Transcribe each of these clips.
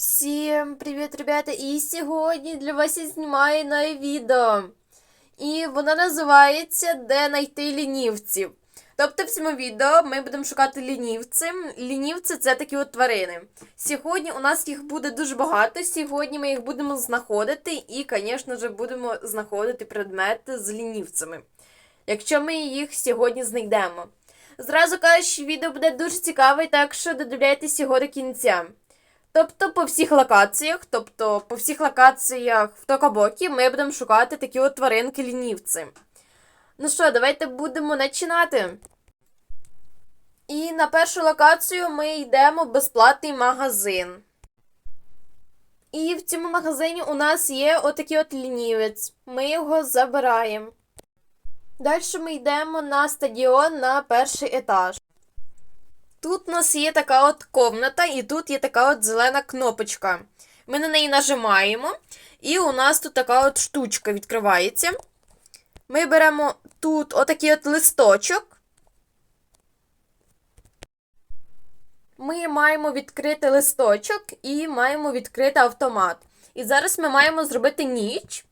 Всім привіт, ребята! І сьогодні для вас я знімаю нове відео. І воно називається Де знайти лінівців. Тобто в цьому відео ми будемо шукати лінівців. Лінівці це такі от тварини. Сьогодні у нас їх буде дуже багато. Сьогодні ми їх будемо знаходити і, звісно ж, будемо знаходити предмети з лінівцями. Якщо ми їх сьогодні знайдемо. Зразу кажу, що відео буде дуже цікаве, так що додивляйтесь його до кінця. Тобто по всіх локаціях, тобто по всіх локаціях в Токабокі ми будемо шукати такі от тваринки лінівці. Ну що, давайте будемо починати. І на першу локацію ми йдемо в безплатний магазин. І в цьому магазині у нас є отакий от лінівець. Ми його забираємо. Далі ми йдемо на стадіон на перший етаж. Тут у нас є така от комната, і тут є така от зелена кнопочка. Ми на неї нажимаємо, і у нас тут така от штучка відкривається. Ми беремо тут отакий от листочок. Ми маємо відкрити листочок і маємо відкрити автомат. І зараз ми маємо зробити ніч.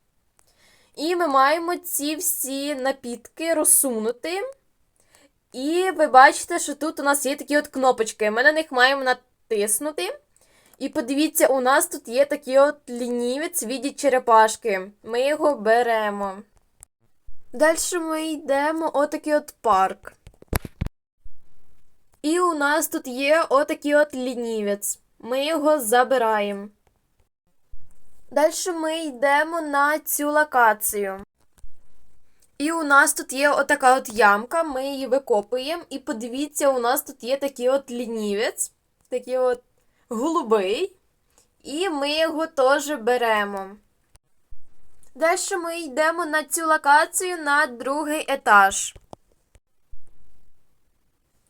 І ми маємо ці всі напітки розсунути. І ви бачите, що тут у нас є такі от кнопочки. Ми на них маємо натиснути. І подивіться, у нас тут є такий от лінівець в віді черепашки. Ми його беремо. Далі ми йдемо отакий от парк. І у нас тут є отакий от лінівець. Ми його забираємо. Далі ми йдемо на цю локацію. І у нас тут є отака от ямка, ми її викопуємо. І подивіться, у нас тут є такий от лінівець, такий от голубий. І ми його теж беремо. Далі ми йдемо на цю локацію на другий етаж.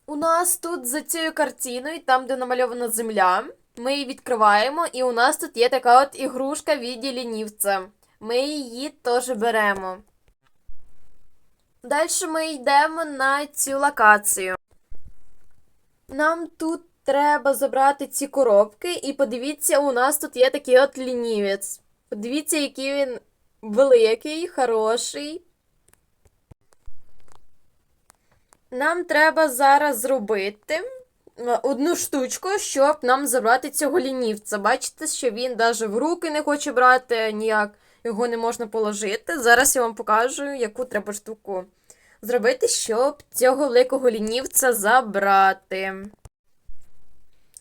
У нас тут за цією картиною, там, де намальована земля, ми її відкриваємо, і у нас тут є така от ігрушка в віді лінівця. Ми її теж беремо. Далі ми йдемо на цю локацію. Нам тут треба забрати ці коробки, і подивіться, у нас тут є такий от лінівець. Подивіться, який він великий, хороший. Нам треба зараз зробити е, одну штучку, щоб нам забрати цього лінівця. Бачите, що він навіть в руки не хоче брати, ніяк його не можна положити. Зараз я вам покажу, яку треба штуку зробити, щоб цього великого лінівця забрати.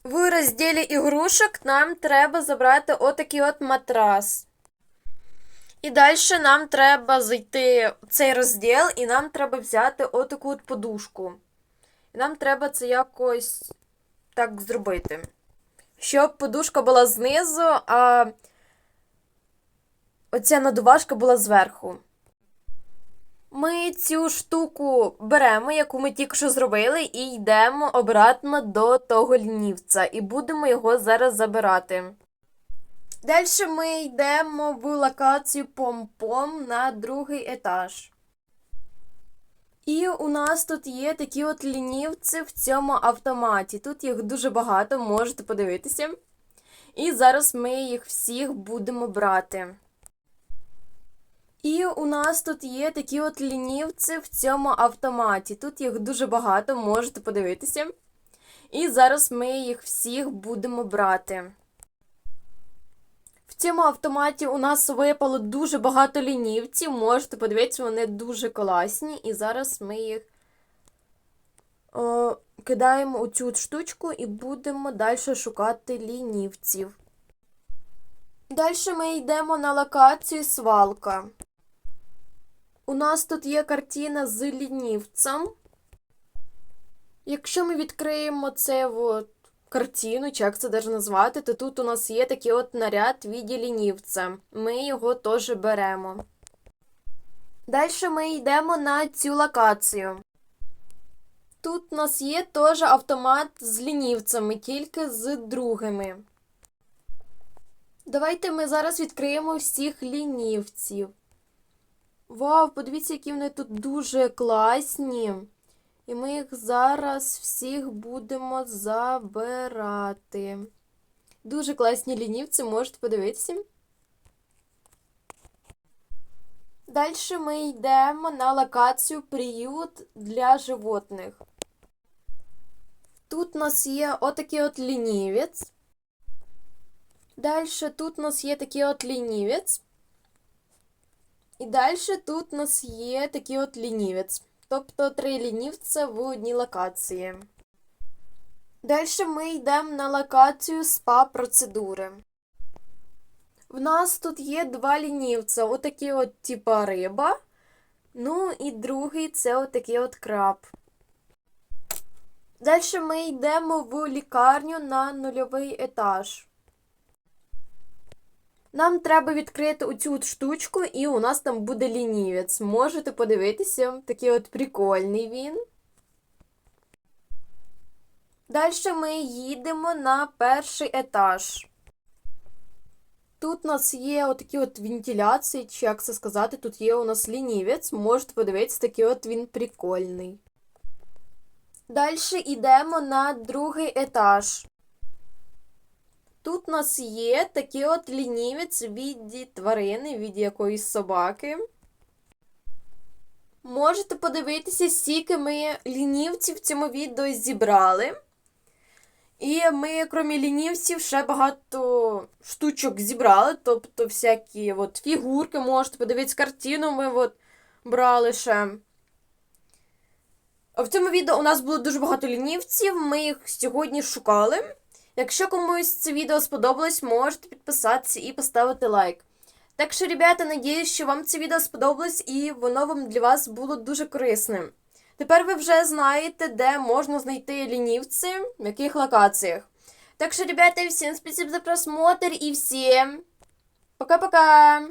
В розділі ігрушок нам треба забрати отакий от матрас. І далі нам треба зайти в цей розділ, і нам треба взяти отаку от подушку. І нам треба це якось так зробити. Щоб подушка була знизу, а оця надувашка була зверху. Ми цю штуку беремо, яку ми тільки що зробили, і йдемо обратно до того лінівця, і будемо його зараз забирати. Далі ми йдемо в локацію Пом-Пом на другий етаж. І у нас тут є такі от лінівці в цьому автоматі. Тут їх дуже багато, можете подивитися. І зараз ми їх всіх будемо брати. І у нас тут є такі от лінівці в цьому автоматі. Тут їх дуже багато, можете подивитися. І зараз ми їх всіх будемо брати. В цьому автоматі у нас випало дуже багато лінівців. Можете подивитися, вони дуже класні. І зараз ми їх о, кидаємо у цю штучку і будемо далі шукати лінівців. Далі ми йдемо на локацію свалка. У нас тут є картина з лінівцем. Якщо ми відкриємо це картину, чи як це даже назвати, то тут у нас є такий от наряд в віді лінівця. Ми його теж беремо. Далі ми йдемо на цю локацію. Тут у нас є теж автомат з лінівцями, тільки з другими. Давайте ми зараз відкриємо всіх лінівців. Вау, подивіться, які вони тут дуже класні. І ми їх зараз всіх будемо забирати. Дуже класні лінівці, можете подивитися. Далі ми йдемо на локацію приют для животних. Тут у нас є отакий от лінівець. Далі тут у нас є такий от лінівець. І далі тут у нас є такий от лінівець. Тобто три лінівця в одній локації. Далі ми йдемо на локацію спа-процедури. В нас тут є два лінівця. Отакі от типа риба. Ну і другий це отакий от краб. Далі ми йдемо в лікарню на нульовий етаж. Нам треба відкрити оцю штучку, і у нас там буде лінівець. Можете подивитися, такий от прикольний він. Далі ми їдемо на перший етаж. Тут у нас є отакі от вентиляції, чи як це сказати, тут є у нас лінівець. Можете подивитися, такий от він прикольний. Далі йдемо на другий етаж. Тут у нас є такий от лінівець в віді тварини, в віді якоїсь собаки. Можете подивитися, скільки ми лінівців в цьому відео зібрали. І ми, крім лінівців, ще багато штучок зібрали. Тобто всякі от фігурки, можете подивитися картину ми от брали ще. В цьому відео у нас було дуже багато лінівців, ми їх сьогодні шукали. Якщо комусь це відео сподобалось, можете підписатися і поставити лайк. Так що, ребята, надіюсь, що вам це відео сподобалось і воно вам для вас було дуже корисним. Тепер ви вже знаєте, де можна знайти лінівці, в яких локаціях. Так що, ребята, всім спасибо за просмотр і всім пока-пока!